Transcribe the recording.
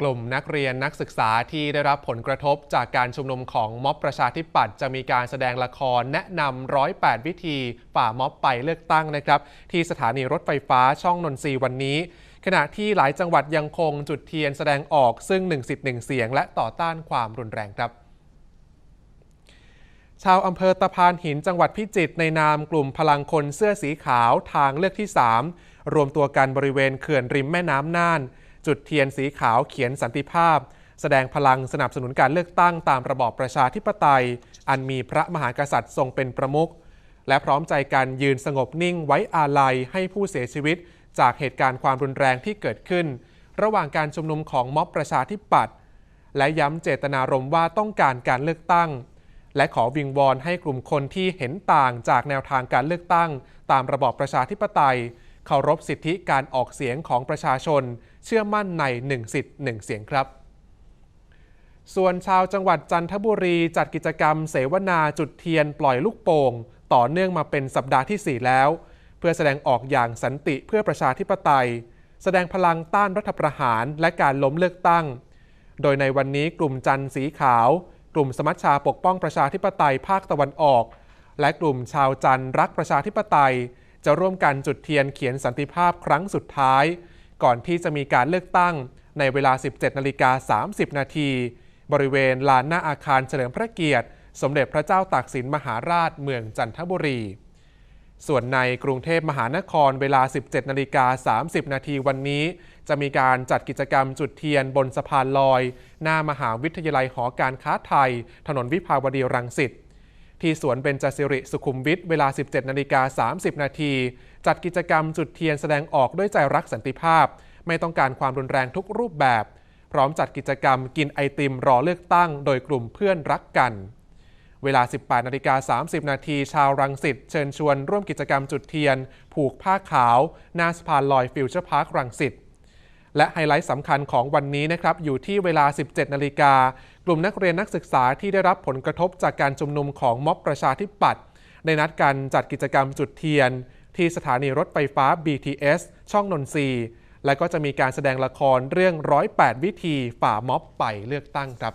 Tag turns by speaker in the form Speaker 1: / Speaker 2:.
Speaker 1: กลุ่มนักเรียนนักศึกษาที่ได้รับผลกระทบจากการชุมนุมของม็อบประชาธิปัตย์จะมีการแสดงละครแนะนำ 108 วิธีฝ่าม็อบไปเลือกตั้งนะครับ ที่สถานีรถไฟฟ้าช่องนนทรีวันนี้ ขณะที่หลายจังหวัดยังคงจุดเทียนแสดงออกซึ่งหนึ่งสิทธิ์หนึ่งเสียง และต่อต้านความรุนแรงครับชาวอำเภอตะพานหินจังหวัดพิจิตรในนามกลุ่มพลังคนเสื้อสีขาวทางเลือกที่ 3 รวมตัวกันบริเวณเขื่อนริมแม่น้ำน่าน จุดเทียนสีขาวเขียนสันติภาพ แสดงพลังสนับสนุนการเลือกตั้งตามระบอบประชาธิปไตย อันมีพระมหากษัตริย์ทรงเป็นประมุขและพร้อมใจกันยืนสงบนิ่งไว้อาลัยให้ผู้เสียชีวิต จากเหตุการณ์ความรุนแรงที่เกิดขึ้น ระหว่างการชุมนุมของม็อบประชาธิปัตย์และย้ำเจตนารมณ์ว่าต้องการการเลือกตั้ง และขอวิงวอนให้กลุ่มคนที่เห็นต่างจากแนวทางการเลือกตั้ง ตามระบอบประชาธิปไตย เคารพสิทธิการออกเสียงของประชาชน เชื่อมั่นในหนึ่งสิทธิ์หนึ่งเสียงครับ ส่วนชาวจังหวัดจันทบุรีจัดกิจกรรมเสวนาจุดเทียนปล่อยลูกโป่งต่อเนื่องมาเป็นสัปดาห์ที่ 4 แล้ว เพื่อแสดงออกอย่างสันติเพื่อประชาธิปไตย แสดงพลังต้านรัฐประหารและการล้มเลือกตั้ง โดยในวันนี้กลุ่มจันทร์สีขาว กลุ่มสมัชชาปกป้องประชาธิปไตยภาคตะวันออก และกลุ่มชาวจันทร์รักประชาธิปไตย จะร่วมกันจุดเทียนเขียนสันติภาพครั้งสุดท้าย ก่อนที่จะมีการเลือกตั้งในเวลา 17นาฬิกา30 นาทีบริเวณลานหน้าอาคารเฉลิมพระเกียรติ สมเด็จพระเจ้าตากสินมหาราชเมืองจันทบุรี ส่วนในกรุงเทพมหานครเวลา 17นาฬิกา30 นาทีวันนี้ จะมีการจัดกิจกรรมจุดเทียนบนสะพานลอย หน้ามหาวิทยาลัยหอการค้าไทย ถนนวิภาวดีรังสิต ที่สวนเบญจสิริสุขุมวิทเวลา 17 นาฬิกา 30 นาที จัดกิจกรรมจุดเทียนแสดงออกด้วยใจรักสันติภาพ ไม่ต้องการความรุนแรงทุกรูปแบบ พร้อมจัดกิจกรรมกินไอติมรอเลือกตั้ง โดยกลุ่มเพื่อนรักกัน เวลา 18 นาฬิกา 30 นาทีชาวรังสิตเชิญชวนร่วมกิจกรรมจุดเทียน ผูกผ้าขาวหน้าสะพานลอยฟิวเจอร์พาร์ครังสิต และไฮไลท์สำคัญของวันนี้นะครับอยู่ที่เวลา 17 นาฬิกากลุ่มนักเรียนนักศึกษาที่ได้รับผลกระทบจากการชุมนุมของม็อบประชาธิปัตย์ได้นัดกันจัดกิจกรรมจุดเทียน ที่สถานีรถไฟฟ้า BTS ช่องนนทรีและก็จะมีการแสดงละครเรื่อง 108 วิธีฝ่าม็อบไปเลือกตั้งครับ